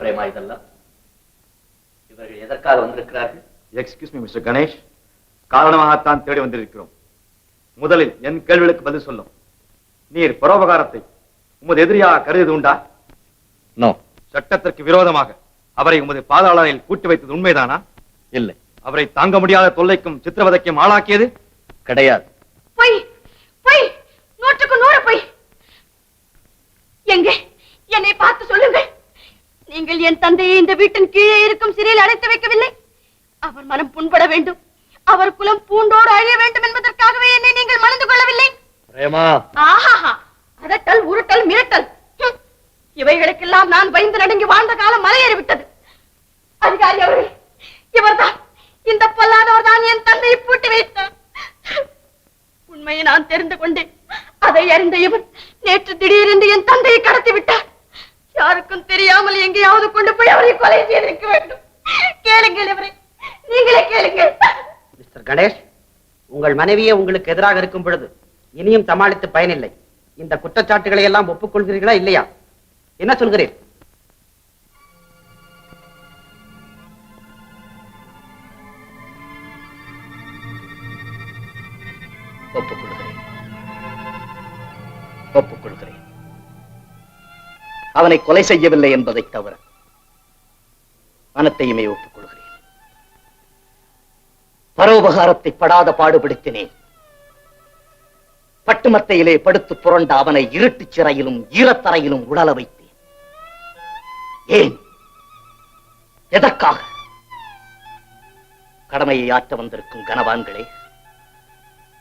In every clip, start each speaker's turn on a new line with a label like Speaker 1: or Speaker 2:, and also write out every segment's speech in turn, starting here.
Speaker 1: பிரேமா இதெல்லாம். இவர்கள் எதற்காக வந்திருக்கிறார்கள்?
Speaker 2: எக்ஸ்கியூஸ் மீ மிஸ்டர் கணேஷ் காரணமாகத்தான் தேடி வந்திருக்கிறோம். முதலில் என் கேள்விகளுக்கு பதில் சொல்லும். நீர் பரோபகாரத்தை உமது எதிரியாக கருது உண்டா?
Speaker 1: நோ
Speaker 2: சட்டத்திற்கு விரோதமாக அவரை உமது பாதாளரில் கூட்டி வைத்தது உண்மைதானா?
Speaker 1: இல்லை.
Speaker 2: அவரை தாங்க முடியாத தொல்லைக்கும் சித்திரவதைக்கும் ஆளாக்கியது?
Speaker 1: கிடையாது.
Speaker 3: பொய்! பொய்! நூற்றுக்கு நூறு பொய்! எங்கே? என்னை பார்த்து சொல்லுங்கள்! நீங்கள் என் தந்தையை இந்த வீட்டின் கீழே இருக்கும் சிறையில் அடைத்து வைக்கவில்லை? அவர் மனம் புண்பட வேண்டும். அவர் குலம் பூண்டோடு அழிய வேண்டும் என்பதற்காகவே என்னை நீங்கள் மணந்து கொள்ளவில்லை.
Speaker 1: பிரேமா.
Speaker 3: ஆஹாஹா. அதட்டல் உருட்டல் மிரட்டல். இவைகளுக்கெல்லாம் நான் பயந்து நடுங்கி வாழ்ந்த காலம் மலையேறி விட்டது. அதிகாரி அவர்கள் இவர்தான். இந்த பொல்லாதவர் தான் என் தந்தையை பூட்டி வைத்தார். உண்மையை நான் தெரிந்து கொண்டேன். அதை அறிந்த இவர் நேற்று திடீரென்று என் தந்தையை கடத்தி விட்டார். யாருக்கும் தெரியாமல் எங்கேயாவது கொண்டு போய் அவரை கொலை செய்திருக்க வேண்டும். கேளுங்கள் இவரை. நீங்களே கேளுங்கள்.
Speaker 4: மிஸ்டர் கணேஷ் உங்கள் மனைவியே உங்களுக்கு எதிராக இருக்கும் பொழுது இனியும் சமாளித்து பயனில்லை. இந்த குற்றச்சாட்டுகளை எல்லாம் ஒப்புக்கொள்கிறீர்களா இல்லையா? என்ன சொல்கிறீர்?
Speaker 1: ஒப்புக்கொள்கிறேன். ஒப்புக்கொள்கிறேன். அவனை கொலை செய்யவில்லை என்பதை தவிர அனைத்தையுமே ஒப்புக்கொள்கிறேன். பரோபகாரத்தை படாத பாடுபடுத்தினேன். பட்டுமத்தையிலே படுத்து புரண்ட அவனை இருட்டு சிறையிலும் ஈரத்தரையிலும் உடல வைத்தேன். ஏன்? எதற்காக? கடமையை ஆற்ற வந்திருக்கும் கனவான்களே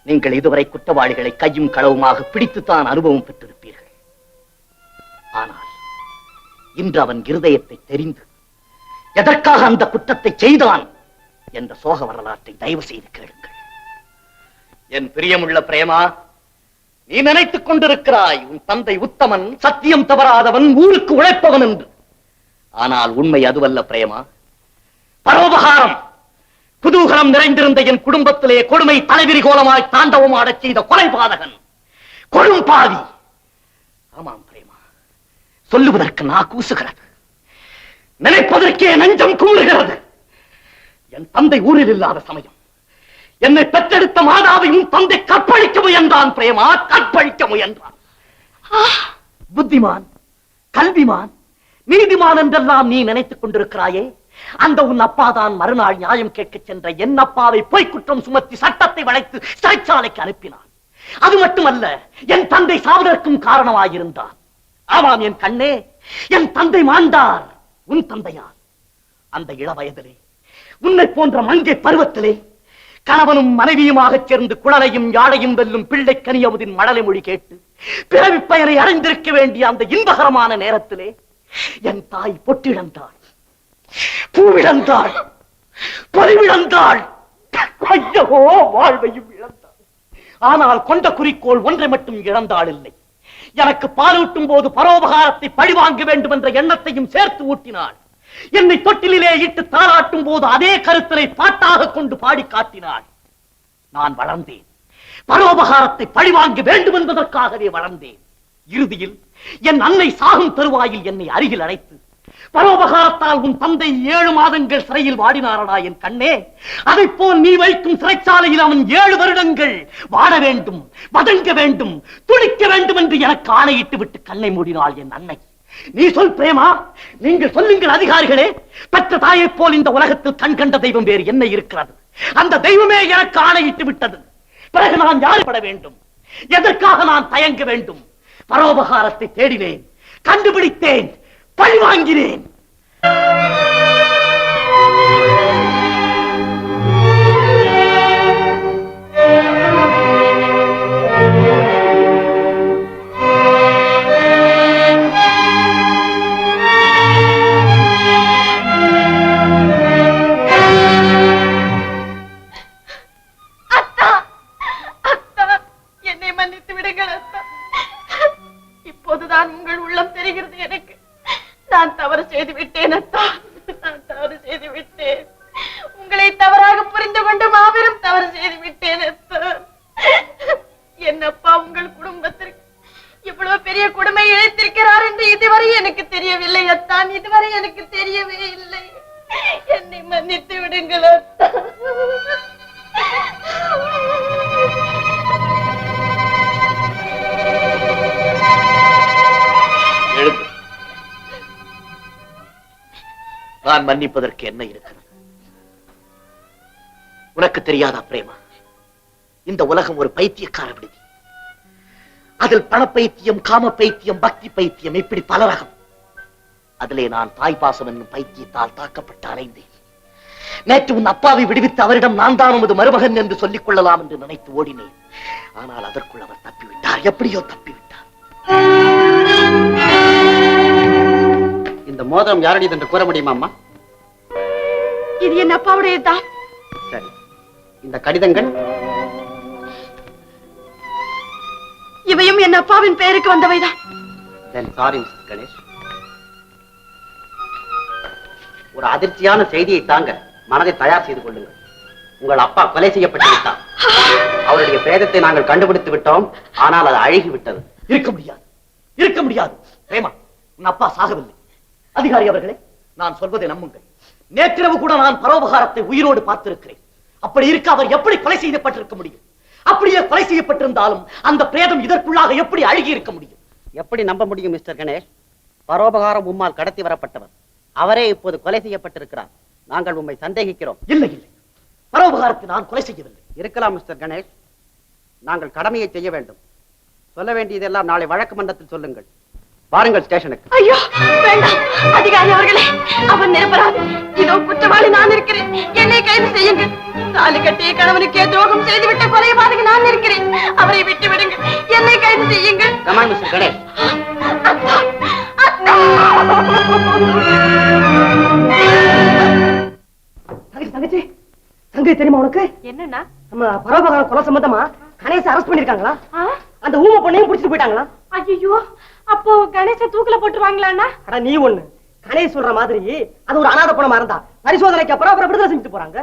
Speaker 1: நீங்கள் இதுவரை குற்றவாளிகளை கையும் களவுமாக பிடித்துத்தான் அனுபவம் பெற்றிருப்பீர்கள். ஆனால் இன்று அவன் இருதயத்தை தெரிந்து எதற்காக அந்த குற்றத்தை செய்தான்? என்ற சோக வரலாற்றை தயவு செய்து கேளுங்கள். என் பிரியமுள்ள பிரேமா நீ நினைத்துக் கொண்டிருக்கிறாய் உன் தந்தை உத்தமன் சத்தியம் தவறாதவன் ஊருக்கு உழைப்பவன் என்று. ஆனால் உண்மை அதுவல்ல பிரேமா. பரோபகாரம் குதூகலம் நிறைந்திருந்த என் குடும்பத்திலே கொடுமை தலைவிரி கோலமாய் தாண்டவம் ஆடச் செய்த கொலைபாதகன் கொடும்பாவி ஆமாம் சொல்லுவதற்கு நான் கூசுகிறது நினைப்பதற்கே நெஞ்சம் கூறுகிறது என் தந்தை ஊரில் இல்லாத சமயம். என்னை பெற்றெடுத்த மாதாவையும் தந்தை கற்பழிக்க முயன்றான் பிரேமா கற்பழிக்க முயன்றான். புத்திமான் கல்விமான் நீதிமான் என்றெல்லாம் நீ நினைத்துக் கொண்டிருக்கிறாயே? அந்த உன் அப்பாதான் மறுநாள் நியாயம் கேட்க சென்ற என் அப்பாவை பொய் குற்றம் சுமத்தி சட்டத்தை வளைத்து சிறைச்சாலைக்கு அனுப்பினான். அது மட்டுமல்ல என் தந்தை சாவதற்கும் காரணமாயிருந்தான். ஆமாம் என் கண்ணே. என் தந்தை மாண்டார் உன் தந்தையான் அந்த இளவயதிலே உன்னை போன்ற மங்கை பருவத்திலே கணவனும் மனைவியுமாக சேர்ந்து குழலையும் யாழையும் வெல்லும் பிள்ளை கனியவுதின் மழலை மொழி கேட்டு பிறவி பயனை அடைந்திருக்க வேண்டிய அந்த இன்பகரமான நேரத்திலே என் தாய் பொட்டிழந்தாள். பூவிழந்தாள். பொறிவிழந்தாள். ஐயோ வாழ்வையும் இழந்தாள். ஆனால் கொண்ட குறிக்கோள் ஒன்றை மட்டும் இழந்தாள் இல்லை. எனக்கு பாலூட்டும் போது பரோபகாரத்தை பழிவாங்க வேண்டும் என்ற எண்ணத்தையும் சேர்த்து ஊட்டினாள். என்னை தொட்டிலே இட்டு தாளாட்டும் போது அதே கருத்தலை பாட்டாக கொண்டு பாடி காட்டினாள். நான் வளர்ந்தேன். பரோபகாரத்தை பழிவாங்க வேண்டும் என்பதற்காகவே வளர்ந்தேன். இறுதியில் என் அன்னை சாகும் தருவாயில் என்னை அருகில் அழைத்து பரோபகாரத்தால் உன் தந்தை ஏழு மாதங்கள் சிறையில் வாடினாரடா என் கண்ணே. அதைப் போல் நீ வைக்கும் சிறைச்சாலையில் அவன் ஏழு வருடங்கள் வாட வேண்டும் வதங்க வேண்டும் துடிக்க வேண்டும் என்று எனக்கு ஆணையிட்டு விட்டு கண்ணை மூடினாள் என் அன்னை. நீ சொல் பிரேமா நீங்கள் சொல்லுங்கள் அதிகாரிகளே பெற்ற தாயைப் போல் இந்த உலகத்தில் கண் கண்ட தெய்வம் வேறு என்ன இருக்கிறது? அந்த தெய்வமே எனக்கு ஆணையிட்டு விட்டது. பிறகு நான் யாருபட வேண்டும்? எதற்காக நான் தயங்க வேண்டும்? பரோபகாரத்தை தேடினேன் கண்டுபிடித்தேன் பழி வாங்கினேன்.
Speaker 3: நான்
Speaker 1: மன்னிப்பதற்கு என்ன இருக்கிறது? உனக்கு தெரியாதா பிரேமா? இந்த உலகம் ஒரு பைத்தியக்கார விடுதி. அதில் பண பைத்தியம் காம பைத்தியம் பக்தி பைத்தியம் இப்படி பல ரகம். அதிலே நான் தாய்ப்பாசம் என்னும் பைத்தியத்தால் தாக்கப்பட்டு அலைந்தேன். நேற்று உன் அப்பாவை விடுவித்து அவரிடம் நான் தான் உமது மருமகன் என்று சொல்லிக் கொள்ளலாம் என்று நினைத்து ஓடினேன். ஆனால் அதற்குள் அவர் தப்பிவிட்டார். எப்படியோ தப்பிவிட்டார்.
Speaker 4: இந்த மோதிரம் யாருடையது என்று கூற முடியுமா அம்மா?
Speaker 3: இது என் அப்பாவுடையதுதான்
Speaker 4: சரி. இந்த கடிதங்கள்?
Speaker 3: இவையும் என் அப்பாவின் பெயருக்கு வந்தவைதான்.
Speaker 4: தென் சாரி மிஸ்டர் கணேஷ் ஒரு அதிர்ச்சியான செய்தியை தாங்க மனதை தயார் செய்து கொள்ளுங்கள். உங்கள் அப்பா கொலை செய்யப்பட்டு விட்டார். அவருடைய பிரேதத்தை நாங்கள் கண்டுபிடித்து விட்டோம். ஆனால் அது அழுகி விட்டது
Speaker 1: இருக்க முடியாது. இருக்க முடியாது. பிரேமா உன் அப்பா சாகவில்லை. அதிகாரி அவர்களே நான் சொல்வதை நம்புங்கள். நேற்றிரவு கூட நான் பரோபகாரத்தை உயிரோடு பார்த்திருக்கிறேன். அப்படி இருக்க அவர் எப்படி கொலை செய்யப்பட்டிருக்க முடியும்? அப்படியே கொலை செய்யப்பட்டிருந்தாலும் அந்த பிரேதம் இதற்குள்ளாக எப்படி அழுகி இருக்க முடியும்?
Speaker 4: எப்படி நம்ப முடியும் மிஸ்டர் கணேஷ்? பரோபகாரம் உம்மால் கடத்தி வரப்பட்டவர். அவரே இப்போது கொலை செய்யப்பட்டிருக்கிறார். நாங்கள் உம்மை சந்தேகிக்கிறோம்.
Speaker 1: இல்லை இல்லை. பரோபகாரத்தை நான் கொலை செய்யவில்லை.
Speaker 4: இருக்கலாம் மிஸ்டர் கணேஷ். நாங்கள் கடமையை செய்ய வேண்டும். சொல்ல வேண்டியதெல்லாம் நாளை வழக்கு மன்றத்தில் சொல்லுங்கள். வாருங்கள் ஸ்டேஷனுக்கு.
Speaker 3: ஐயோ வேண்டாம். அதிகாரி அவர்களே அவன் நிரபராதி. இதோ குற்றவாளி நான் இருக்கிறேன். என்னை கைது செய்யுங்கள் தாலி கட்டிய கணவனுக்கே துரோகம் செய்துவிட்ட கொலைபாதக நான் இருக்கிறேன். அவரை விட்டு விடுங்கள் என்னை கைது செய்யுங்கள்.
Speaker 4: Come on mister Ganesh!
Speaker 5: தங்கச்சி தங்கை தெரியுமா உனக்கு?
Speaker 3: என்னண்ணா?
Speaker 5: நம்ம பரோபகாரம் கொலை சம்பந்தமா கணேச அரெஸ்ட் பண்ணிருக்காங்களா? அந்த ஊமை பொண்ணையும் பிடிச்சிட்டு போயிட்டாங்களா?
Speaker 3: ஐயோ அப்போ கணேச தூக்குல போட்டுருவாங்களாண்ணா?
Speaker 5: அட நீ ஒண்ணு. கணேஷ் சொல்ற மாதிரி அது ஒரு அனாதை பணமா இருந்தா பரிசோதனைக்கு அப்புறம் அப்புறம் விடுதலை செஞ்சுட்டு போறாங்க.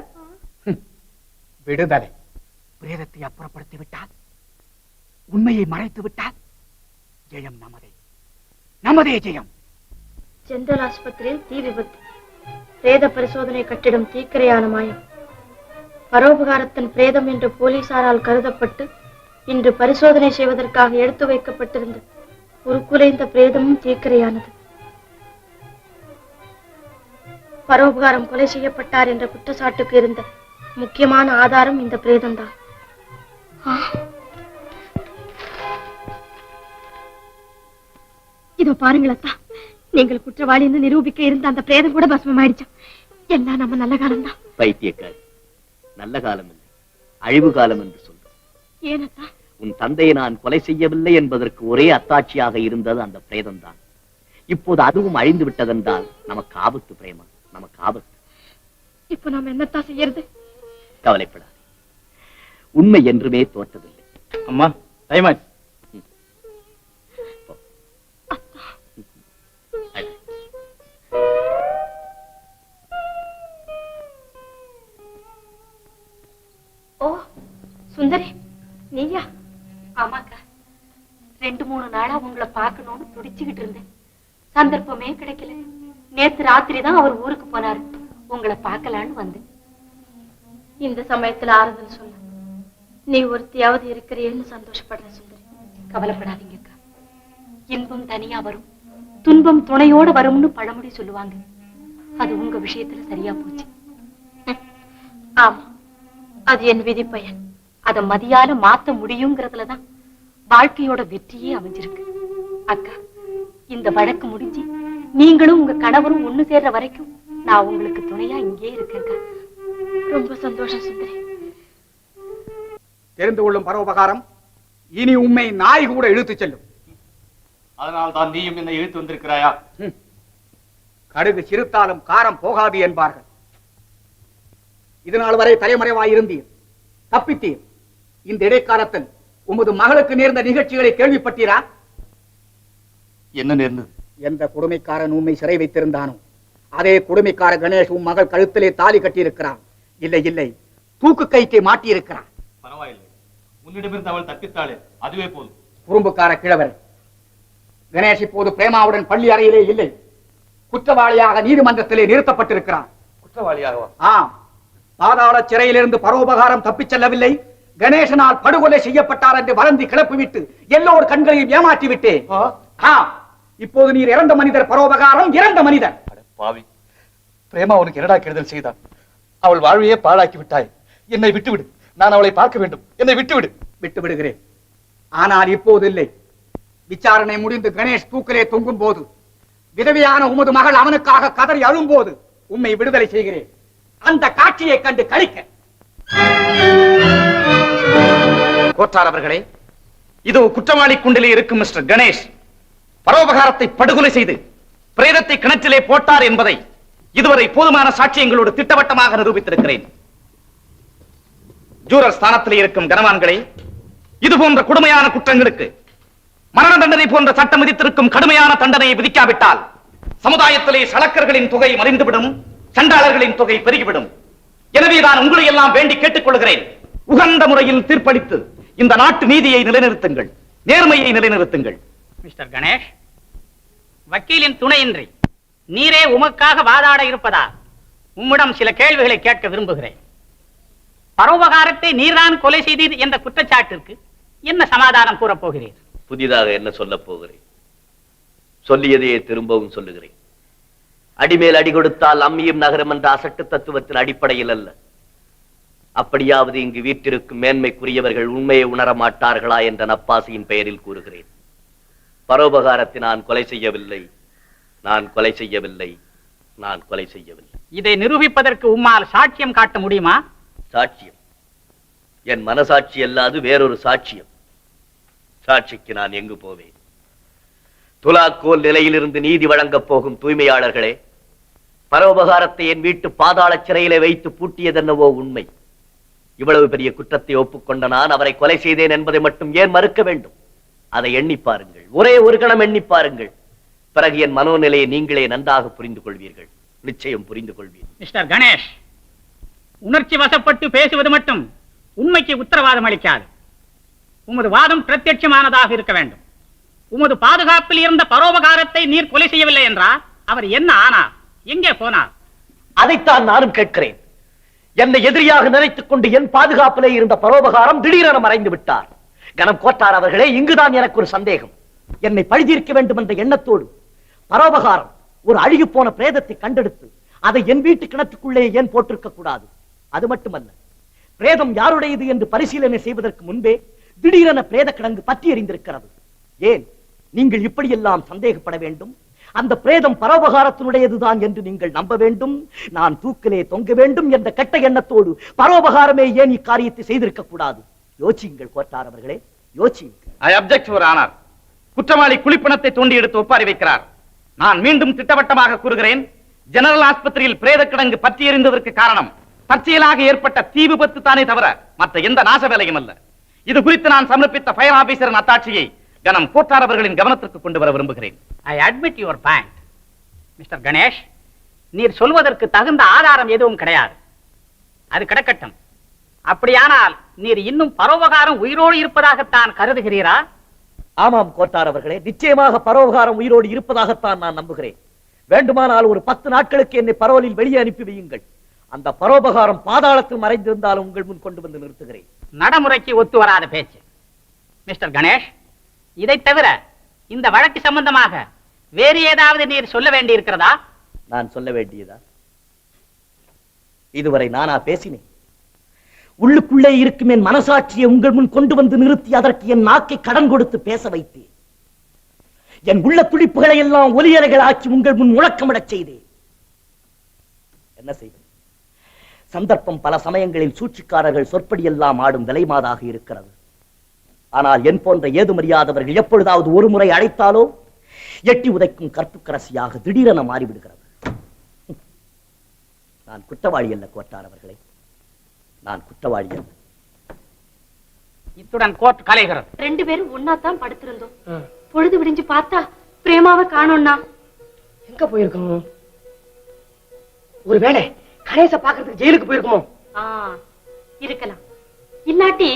Speaker 6: விடுதலை. பிரேதத்தை அப்புறப்படுத்தி விட்டால் உண்மையை மறைத்து விட்டால் ஜெயம் நமதே. நமதே ஜெயம்.
Speaker 7: ஜெனரல் ஆஸ்பத்திரியில் தீ விபத்து. பிரேத பரிசோதனை கட்டிடம் தீக்கிரையான மாயம். பரோபகாரத்தின் பிரேதம் என்று போலீசாரால் கருதப்பட்டு இன்று பரிசோதனை செய்வதற்காக எடுத்து வைக்கப்பட்டிருந்த உருக்குலைந்த பிரேதமும் தீக்கிரையானது பரோபகாரம் கொலை செய்யப்பட்டார் என்ற குற்றச்சாட்டுக்கு இருந்த முக்கியமான ஆதாரம் இந்த பிரேதம்தான்.
Speaker 3: இதோ பாருங்கள் அத்தா நீங்கள் குற்றவாளின்னு நிரூபிக்க இருந்த அந்த பிரேதம் கூட பஸ்மம் ஆயிடுச்சு எல்லாம் நம்ம நல்ல காலம்தான்.
Speaker 1: பைத்தியக்காரி நல்ல காலம் இல்லை அழிவு காலம் என்று சொல்றோம்.
Speaker 3: ஏனத்தா
Speaker 1: உன் தந்தையை நான் கொலை செய்யவில்லை என்பதற்கு ஒரே அத்தாட்சியாக இருந்தது அந்த பிரேதம்தான். இப்போது அதுவும் அழிந்து விட்டதென்றால் நமக்கு ஆபத்து பிரேமா நமக்கு ஆபத்து.
Speaker 3: இப்போ நாம என்னத்தா செய்யறது?
Speaker 1: கவலைப்படாதே. உண்மை என்றுமே தோற்றதில்லை.
Speaker 2: அம்மா டைம் ஆச்சு
Speaker 7: சுந்தரி நீயா?
Speaker 3: ரெண்டு மூணு நாளா உங்களை பார்க்கணும்னு துடிச்சுக்கிட்டு இருந்தேன். சந்தர்ப்பமே கிடைக்கல. நேத்து ராத்திரி தான் அவர் ஊருக்கு போனாரு. உங்களை பார்க்கலான்னு வந்தேன்.
Speaker 7: இந்த சமயத்துல ஆறுதல் சொல்ல நீ ஒருத்தியாவது இருக்கிறியேன்னு சந்தோஷப்படுறேன் சுந்தரி.
Speaker 3: கவலைப்படாதீங்க அக்கா. இன்பம் தனியா வரும். துன்பம் துணையோட வரும்னு பழமொழி சொல்லுவாங்க. அது உங்க விஷயத்துல சரியா போச்சு.
Speaker 7: ஆமா. அது என் விதி பயன்
Speaker 3: அத மதியால மாத்த முடியுங்கிறதுலதான் வாழ்க்கையோட வெற்றியே அமைஞ்சிருக்கு. அக்கா இந்த வழக்கு முடிஞ்சு நீங்களும் உங்க கணவரும் ஒண்ணு சேர்ற வரைக்கும் நான் உங்களுக்கு துணையா இங்கே இருக்கேன்க்கா
Speaker 7: ரொம்ப சந்தோஷம் சுந்தரி.
Speaker 6: தெரிந்து கொள்ளும் பரோபகாரம் இனி உண்மை நாய் கூட இழுத்துச் செல்லும்.
Speaker 2: அதனால் தான் நீயும் என்னை இழுத்து வந்திருக்கிறாயா?
Speaker 6: கடுகு சிறுத்தாலும் காரம் போகாது என்பார்கள். இதனால் வரை தலைமறைவாய் இருந்தீர் தப்பித்தீர். இந்த இடைக்காலத்தில் உமது மகளுக்கு நேர்ந்த நிகழ்ச்சிகளை கேள்விப்பட்டீரா?
Speaker 2: என்ன நேர்ந்தது?
Speaker 6: எந்த கொடுமைக்காரன் உண்மை சிறை வைத்திருந்தானோ அதே கொடுமைக்கார கணேஷ் உன் மகள் கழுத்திலே தாலி கட்டியிருக்கிறான். இல்லை இல்லை தூக்கு கைக்கு மாட்டியிருக்கிறான்.
Speaker 2: பரவாயில்லை. உன்னிடமிருந்து அவள் தப்பித்தாளே அதுவே போதும்.
Speaker 6: குறும்புக்கார கிழவர் கணேஷ் இப்போது பிரேமாவுடன் பள்ளி அறையிலே இல்லை. குற்றவாளியாக நீதிமன்றத்திலே நிறுத்தப்பட்டிருக்கிறான்.
Speaker 2: குற்றவாளியாகவா?
Speaker 6: ஆம். பாதாள சிறையிலிருந்து பரோபகாரம் தப்பிச் செல்லவில்லை. கணேசனால் படுகொலை செய்யப்பட்டார் என்று வதந்தி கிளப்பிவிட்டு எல்லோர் கண்களையும் ஏமாற்றி விட்டேன். இப்போது நீர் இறந்த மனிதர் பரோபகாரம் இறந்த மனிதர்
Speaker 2: பாவி.
Speaker 8: பிரேமா உனக்கு என்னடா கெடுதல் செய்தாள் அவள் வாழ்வையே பாழாக்கி விட்டாய். என்னை விட்டுவிடு. நான் அவளை பார்க்க வேண்டும். என்னை விட்டுவிடு.
Speaker 6: விட்டு விடுகிறேன். ஆனால் இப்போது இல்லை. விசாரணை முடிந்து கணேஷ் தூக்கிலே தொங்கும் போது விதவையான உமது மகள் அவனுக்காக கதறி அழும்போது உம்மை விடுதலை செய்கிறேன். அந்த காட்சியை கண்டு கழிக்க
Speaker 9: கோட்டார் அவர்களே. இது குற்றவாளி குண்டிலே இருக்கும் மிஸ்டர் கணேஷ். பரோபகாரத்தை படுகொலை செய்து பிரேதத்தை கிணற்றிலே போட்டார் என்பதை இதுவரை போதுமான சாட்சியங்களோடு திட்டவட்டமாக நிரூபித்திருக்கிறேன். ஜூரர் ஸ்தானத்தில் இருக்கும் கனவான்களே இது போன்ற கொடுமையான குற்றங்களுக்கு மரண தண்டனை போன்ற சட்டம் விதித்திருக்கும் கடுமையான தண்டனையை விதிக்காவிட்டால் சமுதாயத்திலே சளக்கர்களின் தொகை மறைந்துவிடும் சண்டாளர்களின் தொகை பெருகிவிடும். எனவே நான் உங்களை எல்லாம் வேண்டி கேட்டுக்கொள்கிறேன். உகந்த முறையில் தீர்ப்பளித்து இந்த நாட்டு நீதியை நிலைநிறுத்துங்கள் நேர்மையை நிலைநிறுத்துங்கள்.
Speaker 10: மிஸ்டர் கணேஷ் வக்கீலின் துணையின்றி நீரே உமக்காக வாதாட இருப்பதா? உம்மிடம் சில கேள்விகளை கேட்க விரும்புகிறேன். பரோபகாரத்தை நீர்தான் கொலை செய்தீர் என்ற குற்றச்சாட்டிற்கு என்ன சமாதானம் கூறப் போகிறீர்?
Speaker 11: புதிதாக என்ன சொல்லப் போகிறேன்? சொல்லியதையே திரும்பவும் சொல்லுகிறேன். அடிமேல் அடி கொடுத்தால் அம்மியும் நகரம் என்ற அசட்டு தத்துவத்தின் அடிப்படையில் அல்ல. அப்படியாவது இங்கு வீற்றிருக்கும் மேன்மைக்குரியவர்கள் உண்மையை உணர மாட்டார்களா என்ற நப்பாசையின் பெயரில் கூறுகிறேன். பரோபகாரத்தை நான் கொலை செய்யவில்லை. நான் கொலை செய்யவில்லை. நான் கொலை செய்யவில்லை.
Speaker 10: இதை நிரூபிப்பதற்கு உம்மால் சாட்சியம் காட்ட முடியுமா?
Speaker 11: சாட்சியம். என் மனசாட்சி அல்லாது வேறொரு சாட்சியம். சாட்சிக்கு நான் எங்கு போவேன்? துலாக்கோல் நிலையிலிருந்து நீதி வழங்கப் போகும் தூய்மையாளர்களே பரோபகாரத்தை என் வீட்டு பாதாள சிறையிலே வைத்து பூட்டியதென்னவோ உண்மை. இவ்வளவு பெரிய குற்றத்தை ஒப்புக்கொண்ட நான் அவரை கொலை செய்தேன் என்பதை மட்டும் ஏன் மறுக்க வேண்டும்? அதை எண்ணி பாருங்கள். ஒரே ஒரு கணம் எண்ணி பாருங்கள். பிறகு என் மனோநிலையை நீங்களே நன்றாக புரிந்து கொள்வீர்கள் நிச்சயம் புரிந்து கொள்வீர்கள்
Speaker 10: மிஸ்டர் கணேஷ் உணர்ச்சி வசப்பட்டு பேசுவது மட்டும் உண்மைக்கு உத்தரவாதம் அளிக்காது. உமது வாதம் பிரத்யட்சமானதாக இருக்க வேண்டும். உமது பாதுகாப்பில் இருந்த பரோபகாரத்தை நீர் கொலை செய்யவில்லை என்றால் அவர் என்ன ஆனார்? எங்கே போனார்?
Speaker 1: அதைத்தான் நானும் கேட்கிறேன். என்னை எதிரியாக நினைத்துக் கொண்டு என் பாதுகாப்பிலே இருந்த பரோபகாரம் திடீரென மறைந்து விட்டார். கனம் கோட்டார் அவர்களே இங்குதான் எனக்கு ஒரு சந்தேகம். என்னை பழிதீர்க்க வேண்டும் என்ற எண்ணத்தோடு பரோபகாரம் ஒரு அழுகி போன பிரேதத்தை கண்டெடுத்து அதை என் வீட்டு கிணற்றுக்குள்ளே ஏன் போட்டிருக்க கூடாது? அது மட்டுமல்ல பிரேதம் யாருடையது என்று பரிசீலனை செய்வதற்கு முன்பே திடீரென பிரேத கிடங்கு பற்றி எறிந்திருக்கிறது ஏன்? நீங்கள் இப்படியெல்லாம் சந்தேகப்பட வேண்டும். அந்த பிரேதம் பரோபகாரத்தினுடையதுதான் என்று நீங்கள் நம்ப வேண்டும். நான் தூக்கிலே தொங்க வேண்டும் என்ற கெட்ட எண்ணத்தோடு பரோபகாரமே ஏன் இக்காரியத்தை செய்திருக்க கூடாது யோசியுங்கள் கோட்டார் அவர்களே யோசியுங்கள்.
Speaker 9: குற்றவாளி குளிப்பணத்தை தோண்டி எடுத்து ஒப்பாரி வைக்கிறார். நான் மீண்டும் திட்டவட்டமாக கூறுகிறேன் ஜெனரல் ஆஸ்பத்திரியில் பிரேத கிடங்கு பற்றி எறிந்ததற்கு காரணம் தற்செயலாக ஏற்பட்ட தீ விபத்து தானே தவிர மற்ற எந்த நாச வேலையும் அல்ல. இது குறித்து நான் சமர்ப்பித்த ஃபயர் ஆபீசரின் அத்தாட்சியை கனம் கோட்டார் அவர்களின் கவனத்திற்கு கொண்டு வர விரும்புகிறேன்.
Speaker 10: I admit your point mister Ganesh நீர் சொல்வதற்கு தகுந்த ஆதாரம் எதுவும் கிடையாது. அது கிடக்கட்டும். அப்படியானால் நீர் இன்னும் பரோபகாரம் உயிரோடு இருப்பதாகத்தான் கருதுகிறீரா?
Speaker 1: ஆமாம் கோட்டார் அவர்களே நிச்சயமாக பரோபகாரம் உயிரோடு இருப்பதாகத்தான் நான் நம்புகிறேன். வேண்டுமானால் ஒரு பத்து நாட்களுக்கு என்னை பரோலில் வெளியே அனுப்பி வையுங்கள். அந்த பரோபகாரம் பாதாளத்தில் மறைந்திருந்தாலும் உங்கள் முன் கொண்டு வந்து நிறுத்துகிறேன்.
Speaker 10: நடைமுறைக்கு ஒத்து வராத பேச்சு. மிஸ்டர் கணேஷ் இதை தவிர இந்த வழக்கு சம்பந்தமாக வேறு ஏதாவது நீர் சொல்ல வேண்டியிருக்கிறதா?
Speaker 1: நான் சொல்ல வேண்டியதா? இதுவரை நானா பேசினேன். உள்ளுக்குள்ளே இருக்கும் என் மனசாட்சியை உங்கள் முன் கொண்டு வந்து நிறுத்தி அதற்கு என் நாக்கை கடன் கொடுத்து பேச வைத்தேன். என் உள்ள துடிப்புகளை எல்லாம் ஒலியலைகள் ஆக்கி உங்கள் முன் முழக்கமிடச் செய்தேன். என்ன செய்வது? சந்தர்ப்பம் பல சமயங்களில் சூழ்ச்சிக்காரர்கள் சொற்படியெல்லாம் ஆடும் விலைமாதாக இருக்கிறது. ஆனால் என் போன்ற ஏதுமறியாதவர்கள் எப்பொழுதாவது ஒரு முறை அழைத்தாலோ எட்டி உதைக்கும் கற்புக்கரசியாக திடீரென மாறிவிடுகிறது. நான் குற்றவாளி அல்ல கோட்டார் அவர்களே. நான் குற்றவாளி அல்ல.
Speaker 10: இத்துடன் கோர்ட் கலைகிறது.
Speaker 7: ரெண்டு பேரும் ஒன்னா தான் படுத்திருந்தோம் பொழுது விடிஞ்சு பார்த்தா பிரேமாவை காணோம்னா
Speaker 5: எங்க போயிருக்கோம்? ஒருவேளை கணேச பாக்குறதுக்கு ஜெயிலுக்கு போயிருக்குமோ?
Speaker 7: ஆ இருக்கலாம். இல்லாட்டி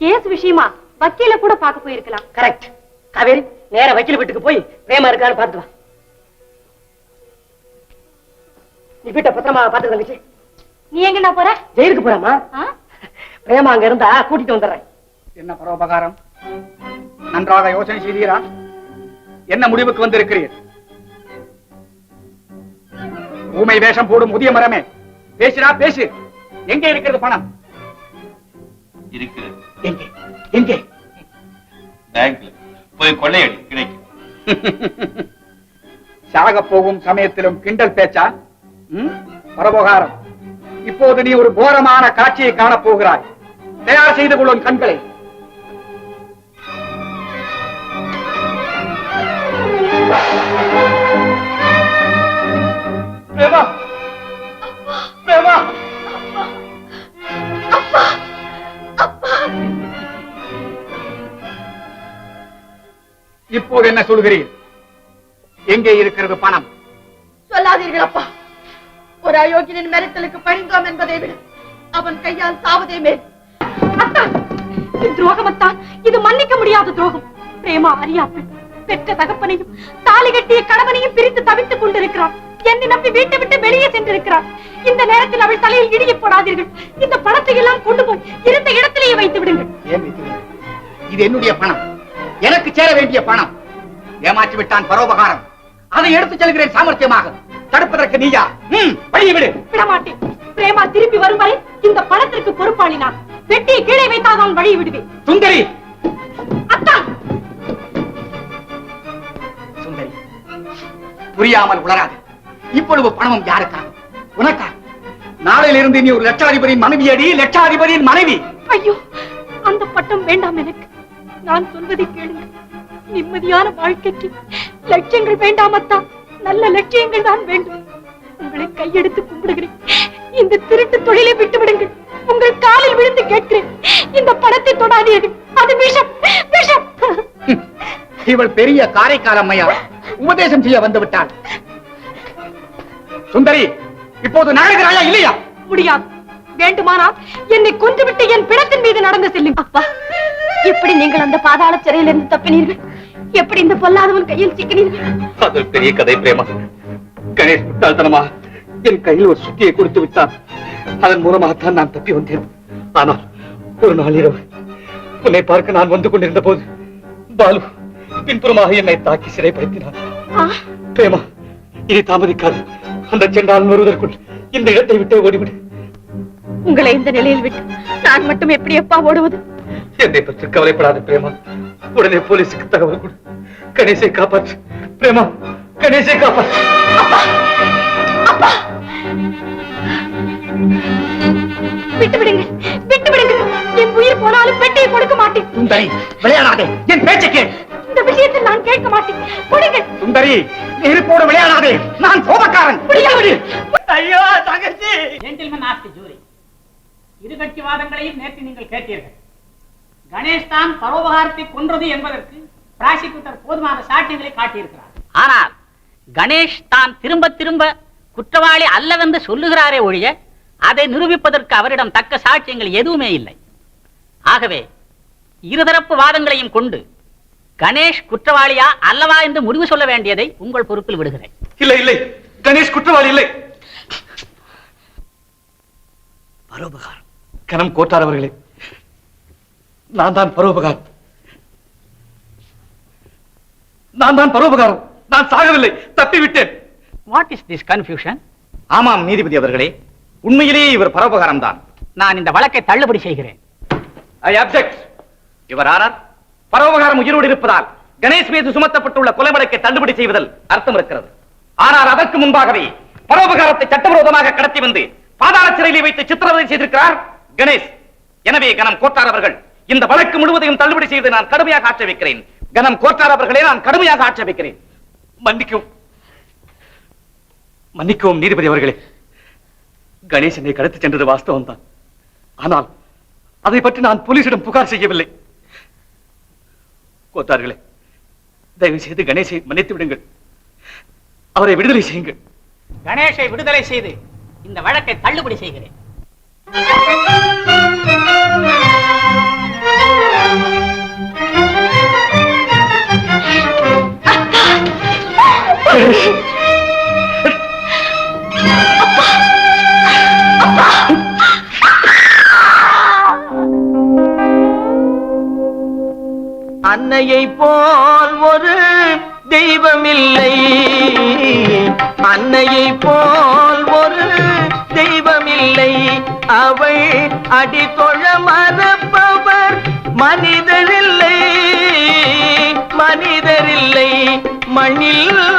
Speaker 7: கேஸ் விஷயமா வக்கீல கூட பார்க்க போயிருக்கலாம்.
Speaker 5: கரெக்ட். காவேரி நேரா வக்கீல் வீட்டுக்கு போய் பிரேமா இருக்கான்னு பார்த்து வா. நீ வீட்டை பத்திரமா பார்த்து தங்கச்சி.
Speaker 7: நீ எங்கண்ணா போற?
Speaker 5: ஜெயிலுக்கு போறாமா? பிரேமா அங்க இருந்தா கூட்டிட்டு வந்துடுறேன்.
Speaker 6: என்ன பரோபகாரம்? நன்றாக யோசனை செய்தீரா? என்ன முடிவுக்கு வந்திருக்கிறீர்? ஊமை வேஷம் போடும் முதிய மரமே. பேசுடா பேசு. எங்க இருக்கிறது பணம்?
Speaker 11: இருக்கு
Speaker 6: எங்கே? எங்கே?
Speaker 11: பேங்க்ல போய் கொள்ளையடி கிடைக்கும்.
Speaker 6: சாக போகும் சமயத்திலும் கிண்டல் பேச்சா? பரபோகாரம். இப்போது நீ ஒரு கோரமான காட்சியை காணப் போகிறாய் தயார் செய்து கொள்ளும் கண்களை.
Speaker 8: பிரபா
Speaker 6: இப்போது என்ன சொல்கிறீர்? எங்கே இருக்கிறது பணம்?
Speaker 3: சொல்லாதீர்கள் அப்பா ஒரு அயோக்கியனின் மிரட்டலுக்கு பணிந்தோம் என்பதை விட அவன் கையால் சாவதே மேல். அத்தான். இது மன்னிக்க முடியாத துரோகம். பிரேமா அறியாப்பு பெற்ற தகப்பனையும் தாலி கட்டிய கணவனையும் பிரித்து தவித்துக் கொண்டிருக்கிறார் என்னை நம்பி வீட்டை விட்டு வெளியே சென்றிருக்கிறார் இந்த நேரத்தில் அவள் தலையில் இடியை போடாதீர்கள் இந்த பணத்தை எல்லாம் கொண்டு போய் இருந்த இடத்திலேயே வைத்து விடுங்கள்.
Speaker 6: ஏன்? இது என்னுடைய பணம். எனக்கு சேர வேண்டிய பணம். ஏமாற்றி விட்டான் பரோபகாரம். அதை எடுத்துச் செல்கிறேன் சாமர்த்தியமாக. தடுப்பதற்கு நீயா? வழியை விடு.
Speaker 3: விடமாட்டேன். பிரேமா திரும்பி வரும் வரை இந்த பணத்திற்கு பொறுப்பாளி நான் வெட்டியை கீழே வைத்தால் நான் வழி விடுவேன்.
Speaker 6: சுந்தரி!
Speaker 3: அத்தான்
Speaker 6: சுந்தரி புரியாமல் உளராது இப்பொழுது பணமும் யாருக்கா? உனக்கா? நாளையிலிருந்து நீ ஒரு லட்சாதிபதியின் மனைவியடி லட்சாதிபதியின் மனைவி.
Speaker 3: ஐயோ அந்த பட்டம் வேண்டாம் எனக்கு. நான் சொல்வதை கேளுங்க நிம்மதியான வாழ்க்கைக்கு லட்சியங்கள் வேண்டாம் அத்தா நல்ல லட்சியங்கள் தான் வேண்டும். உங்களை கையெடுத்து கும்பிடுகிறேன். இந்த திருட்டு தொழிலை விட்டு விடுங்கள் உங்கள் காலில் விழுந்து கேட்கிறேன். இந்த பணத்தை தொடாதீர்கள். அது விஷம் விஷம்.
Speaker 6: இவள் பெரிய காரைக்கால் அம்மையா? உபதேசம் செய்ய வந்து விட்டாள் சுந்தரி இப்போது நகர்கிறாயா இல்லையா?
Speaker 3: முடியாது. வேண்டுமானால் என்னை கொன்றுவிட்டு என் பிணத்தின் மீது நடந்து செல்லும் அப்பா எப்படி நீங்கள் அந்த பாதாள சிறையிலிருந்து தப்பினீர்கள்? எப்படி இந்த பொல்லாதவன் கையில் சிக்கினீர்கள்?
Speaker 8: அது பெரிய கதை பிரேமா. கணேஷ் முட்டாள்தனமா என் கையில் ஒரு சுத்தியை கொடுத்து விட்டான். அதன் மூலமாகத்தான் நான் தப்பி வந்தேன். ஆனால் ஒரு நாள் இரவு உன்னை பார்க்க நான் வந்து கொண்டிருந்த போது பாலு பின்புறமாக என்னை தாக்கி சிறைப்படுத்தினான். பிரேமா இனி தாமதிக்காது. அந்த செண்டால் வருவதற்குள் இந்த இடத்தை விட்டு ஓடிவிடு.
Speaker 3: உங்களை இந்த நிலையில் விட்டு நான் மட்டும் எப்படி அப்பா ஓடுவது?
Speaker 8: என்னை பற்றி கவலைப்படாத பிரேமா. உடனே போலீஸுக்கு தகவல் கொடு. கணேசை காப்பாற்று. பிரேமா கணேசை காப்பாற்று.
Speaker 3: விட்டு விடுங்க விட்டு விடுங்க என் உயிர் போனாலும் பெட்டியை கொடுக்க மாட்டேன்.
Speaker 6: சுந்தரி விளையாடாதே. என் பேச்சை கேள்.
Speaker 3: இந்த விஷயத்தில் நான் கேட்க மாட்டேன். கொடுங்க.
Speaker 6: சுந்தரி நெருப்போடு விளையாடாதே. நான் சோபக்காரன்.
Speaker 5: ஐயோ தங்கச்சி.
Speaker 10: ஜென்டில்மேன் ஆஸ்தி ஜூரி இரு கட்சி வாதங்களையும் நேற்று நீங்கள் கேட்டீர்கள். கணேஷ் தான் பரோபகாரத்தை கொன்றது என்பதற்கு பிராசிக்யூட்டர் போதுமான சாட்சியங்களை காட்டியிருக்கிறார். ஆனால் கணேஷ் தான் திரும்ப திரும்ப குற்றவாளி அல்லவென்று சொல்லுகிறாரே ஒழிய அதை நிரூபிப்பதற்கு அவரிடம் தக்க சாட்சியங்கள் எதுவுமே இல்லை. ஆகவே இருதரப்பு வாதங்களையும் கொண்டு கணேஷ் குற்றவாளியா அல்லவா என்று முடிவு சொல்ல வேண்டியதை உங்கள் பொறுப்பில் விடுகிறேன்.
Speaker 8: இல்லை இல்லை. கணேஷ் குற்றவாளி இல்லை.
Speaker 1: பரோபகாரம்.
Speaker 8: கனம் கோட்டார் அவர்களே. நான் தான் பரோபகாரம். நான் தான் பரோபகாரம். நான் சாகவில்லை. தப்பி விட்டேன்
Speaker 10: வாட் இஸ் திஸ் கன்ஃபியூஷன்
Speaker 9: ஆமாம் நீதிபதி அவர்களே. உண்மையிலேயே இவர் பரோபகாரம் தான்
Speaker 10: நான் இந்த வழக்கை தள்ளுபடி செய்கிறேன்.
Speaker 9: ஐ அப்செக்ட் இவர் ஆனார் பரோபகாரம் உயிரோடு இருப்பதால் கணேஷ் மீது சுமத்தப்பட்டுள்ள கொலை வழக்கை தள்ளுபடி செய்வதில் அர்த்தம் இருக்கிறது. ஆனால் அதற்கு முன்பாகவே பரோபகாரத்தை சட்டவிரோதமாக கடத்தி வந்து பாதாள சிறையிலே வைத்து சித்திரவதை செய்திருக்கிறார் கணேஷ். எனவே கனம் கோட்டார் அவர்கள் இந்த வழக்கு முழுவதையும் தள்ளுபடி செய்து நான் கடுமையாக ஆட்சேபிக்கிறேன். கனம் கோட்டார் அவர்களே நான் கடுமையாக ஆட்சேபிக்கிறேன்.
Speaker 8: மன்னிக்கவும். மன்னிக்கவும் நீதிபதி அவர்களே. கணேசனை கடத்தி சென்றது வாஸ்தவம் தான் ஆனால் அதை பற்றி நான் போலீசிடம் புகார் செய்யவில்லை. கோத்தார்களே தயவு செய்து கணேசை மன்னித்து விடுங்கள். அவரை விடுதலை செய்யுங்கள்.
Speaker 10: கணேஷை விடுதலை செய்து இந்த வழக்கை தள்ளுபடி செய்கிறேன்.
Speaker 5: அடி
Speaker 12: தொழ மறப்பவர் மனிதரில்லை மனிதரில்லை மண்ணில் மனிதரில்லை